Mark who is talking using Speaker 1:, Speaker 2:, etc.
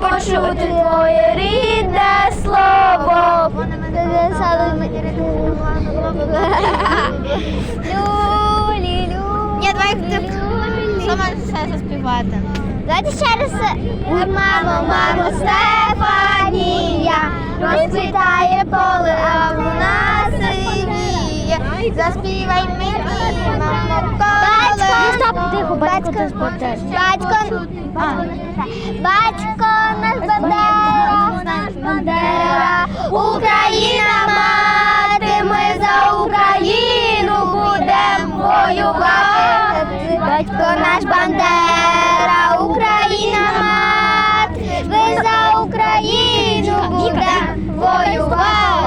Speaker 1: почути твоє рідне слово.
Speaker 2: Ні, давай сама все заспівати.
Speaker 1: Давайте ще раз. Мамо, мамо, Стефанія, розцвітає поле, а вона синіє. Заспівай мені, мамо, коле.
Speaker 2: Стоп, тихо, батько Україна
Speaker 1: мати, ми за Україну будемо воювати, батько наш бандер.